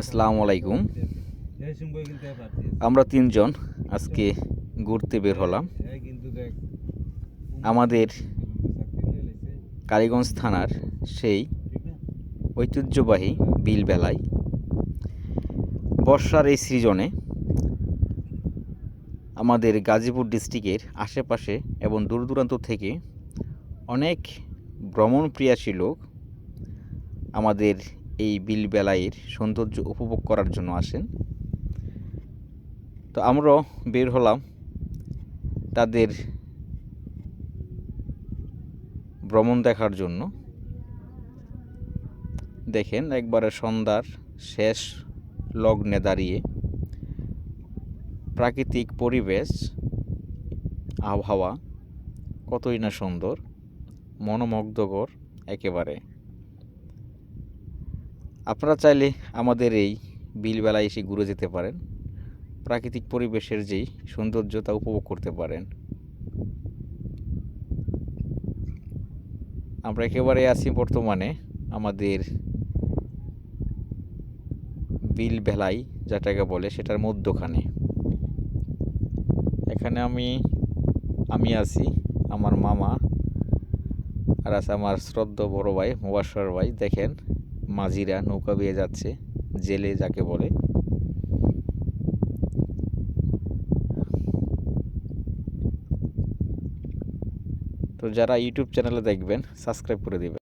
আসসালামু আলাইকুম। আমরা তিনজন আজকে ঘুরতে বের হলাম। আমাদের কালীগঞ্জ থানার সেই ঐতিহ্যবাহী বিলবেলায় বর্ষার এই সিজনে আমাদের গাজীপুর ডিস্ট্রিক্টের আশেপাশে এবং দূর দূরান্ত থেকে অনেক ভ্রমণপ্রিয়াসী লোক আমাদের এই বিলবেলায়ের সৌন্দর্য উপভোগ করার জন্য আসেন। তো আমরাও বের হলাম তাদের ভ্রমণ দেখার জন্য। দেখেন একবারে সন্ধ্যার শেষ লগ্নে দাঁড়িয়ে প্রাকৃতিক পরিবেশ, আবহাওয়া কতই না সুন্দর, মনোমুগ্ধকর একেবারে। আপনারা চাইলে আমাদের এই বিলবেলায় এসে ঘুরে যেতে পারেন। প্রাকৃতিক পরিবেশের যেই সৌন্দর্য তা উপভোগ করতে পারেন। আমরা একেবারে আছি বর্তমানে আমাদের বিল ভেলাই যেটাকে বলে সেটার মধ্যখানে। এখানে আমি আমি আছি, আমার মামা, আর আছে আমার শ্রদ্ধ বড় ভাই মুবাসর ভাই, দেখেন। মাঝিরা নৌকা বেয়ে যাচ্ছে, জেলে যাকে বলে। তো যারা ইউটিউব চ্যানেলে দেখবেন সাবস্ক্রাইব করে দেবেন।